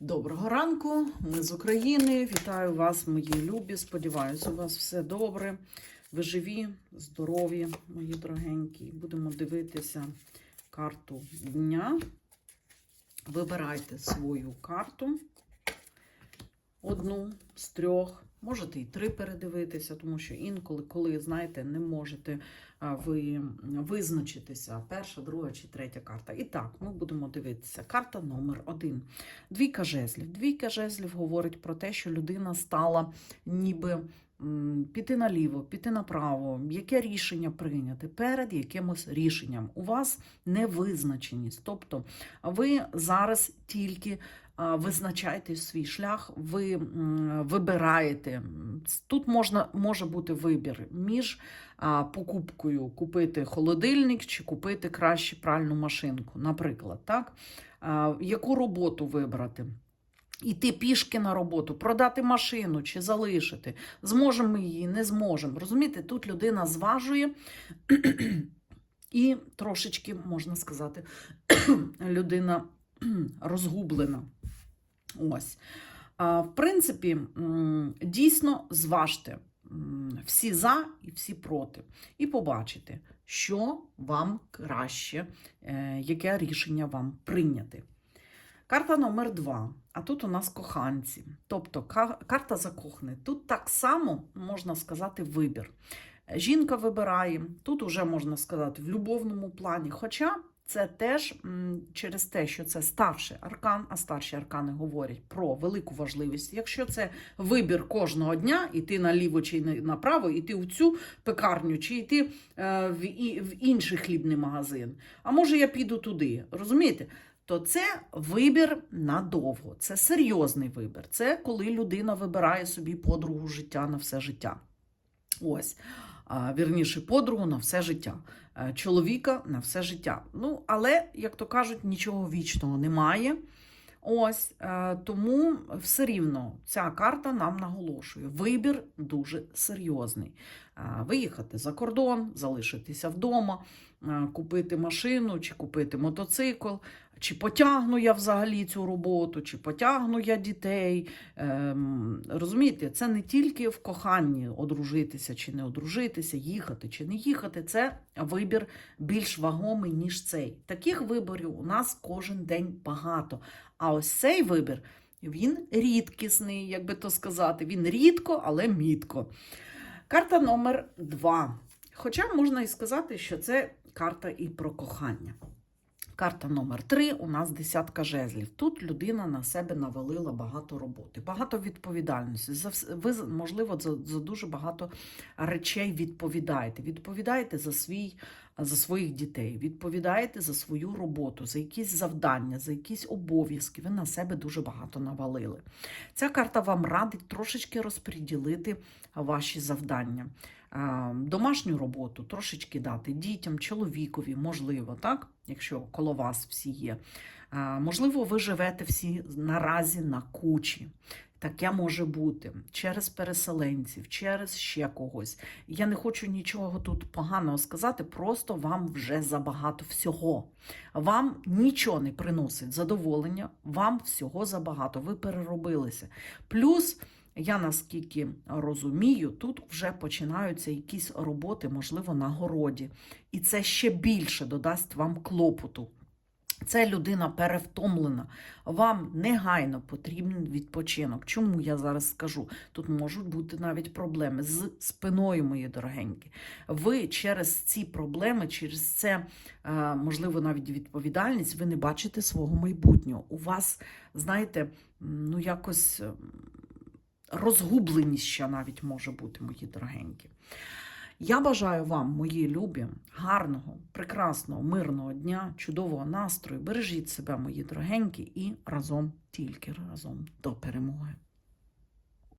Доброго ранку, ми з України. Вітаю вас, мої любі. Сподіваюся, у вас все добре. Ви живі, здорові, мої дорогенькі. Будемо дивитися карту дня. Вибирайте свою карту. Одну з трьох. Можете і три передивитися, тому що інколи, коли, знаєте, не можете ви визначитися, перша, друга чи третя карта. І так, ми будемо дивитися. Карта номер один. Двійка жезлів. Двійка жезлів говорить про те, що людина стала ніби піти наліво, піти направо, яке рішення прийняти перед якимось рішенням. У вас невизначеність. Тобто ви зараз тільки визначаєте свій шлях, ви вибираєте. Тут можна, може бути вибір між а, покупкою купити холодильник чи купити краще пральну машинку, наприклад, так? Яку роботу вибрати? Іти пішки на роботу, продати машину чи залишити. Зможемо ми її, не зможемо. Розумієте, тут людина зважує і трошечки, можна сказати, людина розгублена. Ось. В принципі, дійсно зважте всі за і всі проти. І побачите, що вам краще, е, яке рішення вам прийняти. Карта номер два. А тут у нас коханці. Тобто ка- карта закоханих. Тут так само можна сказати вибір. Жінка вибирає, тут уже можна сказати в любовному плані. Хоча це теж через те, що це старший аркан, а старші аркани говорять про велику важливість. Якщо це вибір кожного дня, іти наліво чи на- направо, іти в цю пекарню, чи йти е, в інший хлібний магазин. А може я піду туди. Розумієте? То це вибір надовго, це серйозний вибір. Це коли людина вибирає собі подругу життя на все життя. Ось. Вірніше, подругу на все життя, Е, чоловіка на все життя. Ну, але, як то кажуть, нічого вічного немає. Ось е, тому все рівно ця карта нам наголошує. Вибір дуже серйозний. Е, Виїхати за кордон, залишитися вдома, купити машину чи купити мотоцикл, чи потягну я взагалі цю роботу, чи потягну я дітей. Ем, розумієте, це не тільки в коханні одружитися чи не одружитися, їхати чи не їхати. Це вибір більш вагомий, ніж цей. Таких виборів у нас кожен день багато. А ось цей вибір він рідкісний, як би то сказати. Він рідко, але мітко. Карта номер два. Хоча можна і сказати, що це карта і про кохання. Карта номер три у нас десятка жезлів. Тут людина на себе навалила багато роботи, багато відповідальності. За ви, можливо, за, за дуже багато речей відповідаєте. Відповідаєте за свій, за своїх дітей, відповідаєте за свою роботу, за якісь завдання, за якісь обов'язки. Ви на себе дуже багато навалили. Ця карта вам радить трошечки розподілити ваші завдання. А, Домашню роботу трошечки дати дітям, чоловікові, можливо, так? Якщо коло вас всі є. Можливо, ви живете всі наразі на кучі. Таке може бути через переселенців, через ще когось. Я не хочу нічого тут поганого сказати, просто вам вже забагато всього. Вам нічого не приносить задоволення, вам всього забагато. Ви переробилися. Плюс. Я наскільки розумію, тут вже починаються якісь роботи, можливо, на городі. І це ще більше додасть вам клопоту. Це людина перевтомлена. Вам негайно потрібен відпочинок. Чому я зараз скажу? Тут можуть бути навіть проблеми з спиною, мої дорогенькі. Ви через ці проблеми, через це, е, можливо, навіть відповідальність, ви не бачите свого майбутнього. У вас, знаєте, ну якось ем, розгубленість ще навіть може бути, мої дорогенькі. Я бажаю вам, мої любі, гарного, прекрасного, мирного дня, чудового настрою. Бережіть себе, мої дорогенькі, і разом, тільки разом до перемоги.